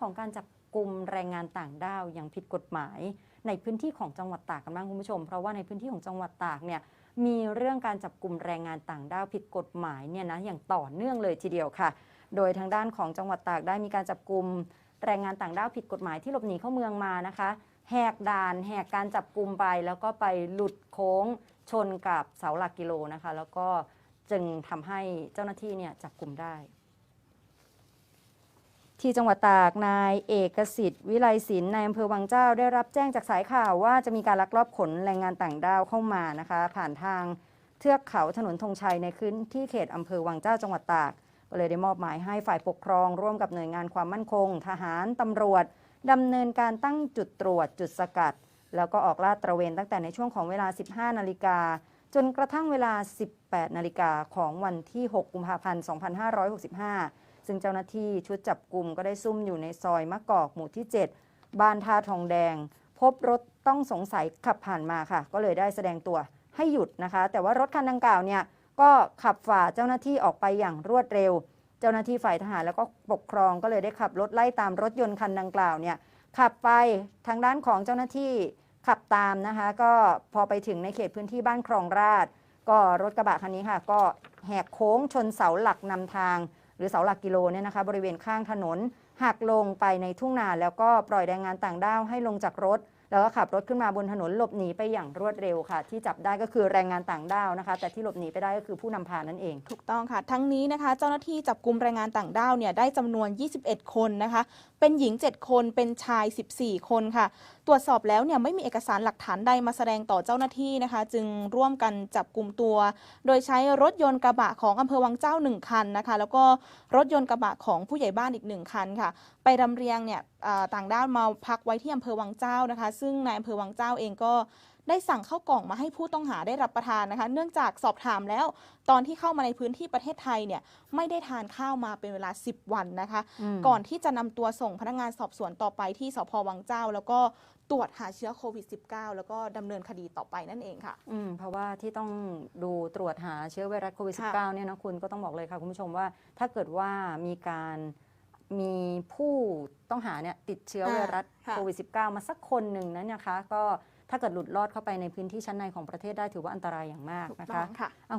ของการจับกลุ่มแรงงานต่างด้าวอย่างผิดกฎหมาย ในพื้นที่ของจังหวัดตากกันบ้างคุณผู้ชม เพราะว่าในพื้นที่ของจังหวัดตากเนี่ยมีเรื่องการจับกลุ่มแรงงานต่างด้าวผิดกฎหมายเนี่ยนะอย่างต่อเนื่องเลยทีเดียวค่ะ โดยทางด้านของจังหวัดตากได้มีการจับกลุ่มแรงงานต่างด้าวผิดกฎหมายที่หลบหนีเข้าเมืองมานะคะแหกด่านแหกการจับกลุ่มไป แล้วก็ไปหลุดโค้งชนกับเสาหลักกิโลนะคะ แล้วก็จึงทำให้เจ้าหน้าที่เนี่ยจับกลุ่มได้ ที่จังหวัดตากนายเอกสิทธิ์วิไลศิลป์ในอำเภอวังเจ้าได้รับแจ้งจากสายข่าวว่าจะมีการลักลอบขนแรงงานต่างด้าวเข้ามานะคะ ผ่านทางเทือกเขาถนนธงชัยในพื้นที่เขตอำเภอวังเจ้าจังหวัดตาก ก็เลยได้มอบหมายให้ฝ่ายปกครอง ร่วมกับหน่วยงานความมั่นคง ทหารตำรวจดำเนินการตั้งจุดตรวจจุดสกัด แล้วก็ออกลาดตระเวนตั้งแต่ในช่วงของเวลา 15 นาฬิกาจนกระทั่งเวลา 18 นาฬิกาของวันที่ 6 กุมภาพันธ์ 2565 ซึ่งเจ้าหน้าที่ชุดจับกลุ่มก็ได้ซุ่มอยู่ในซอยมะกอกหมู่ที่ 7 บ้านท่าทองแดง พบรถต้องสงสัยขับผ่านมาค่ะ ก็เลยได้แสดงตัวให้หยุดนะคะ แต่ว่ารถคันดังกล่าวเนี่ยก็ขับฝ่าเจ้าหน้าที่ออกไปอย่างรวดเร็ว เจ้าหน้าที่ฝ่ายทหารแล้วก็ปกครองก็เลยได้ขับรถไล่ตามรถยนต์คันดังกล่าวเนี่ยขับไปทางด้านของเจ้าหน้าที่ขับตามนะคะ ก็พอไปถึงในเขตพื้นที่บ้านคลองราช ก็รถกระบะคันนี้ค่ะ ก็แหกโค้งชนเสาหลักนำทาง หรือเสาหลักกิโลเนี่ยนะคะบริเวณข้างถนนหักลงไปในทุ่งนาแล้วก็ปล่อยแรงงานต่างด้าวให้ลงจากรถ แล้วก็ขับรถขึ้นมาบนถนนหลบหนีไปอย่างรวดเร็วค่ะ ที่จับได้ก็คือแรงงานต่างด้าวนะคะ แต่ที่หลบหนีไปได้ก็คือผู้นำพานั่นเอง ถูกต้องค่ะ ทั้งนี้นะคะ เจ้าหน้าที่จับกลุ่มแรงงานต่างด้าวเนี่ยได้จำนวน 21 คนนะคะ เป็นหญิง 7 คนเป็นชาย 14 คนค่ะ ตรวจสอบแล้วเนี่ยไม่มีเอกสารหลักฐานใดมาแสดงต่อเจ้าหน้าที่นะคะ จึงร่วมกันจับกลุ่มตัว โดยใช้รถยนต์กระบะของอำเภอวังเจ้า 1 คันนะคะ แล้วก็รถยนต์กระบะของผู้ใหญ่บ้านอีก 1 คันค่ะ ไปรำเรียงเนี่ยต่างด้าวมาพักไว้ที่อำเภอวังเจ้านะคะซึ่งนายอำเภอวังเจ้าเองก็ได้สั่งเข้าวกล่องมาให้ผู้ต้องหาได้รับประทานนะคะ เนื่องจากสอบถามแล้วตอนที่เข้ามาในพื้นที่ประเทศไทยเนี่ยไม่ได้ทานข้าวมาเป็นเวลา 10 วันนะคะมก่อนที่จะนำตัวส่งพนักงานสอบสวนต่อไปที่สพวังเจ้า แล้วก็ตรวจหาเชื้อโควิด -19 แล้วก็ดำเนินคดีต่อไปนั่นเองค่ะอืมเพราะว่าที่ต้องดูตรวจหาเชื้อไวรัสโควิดค่ะ -19 เนี่ยนะคุณก็ต้องบอกเลยค่ะคุณผู้ชมว่าถ้าเกิดว่ามีการมี ผู้ต้องหาเนี่ยติดเชื้อไวรัสค่ะโควิด -19 มาสักคนหนึ่งนั้นนะคะ ก็ถ้าเกิดหลุดรอดเข้าไปในพื้นที่ชั้นในของประเทศได้ถือว่าอันตรายอย่างมากถูกนะต้อคะงค่ะอะ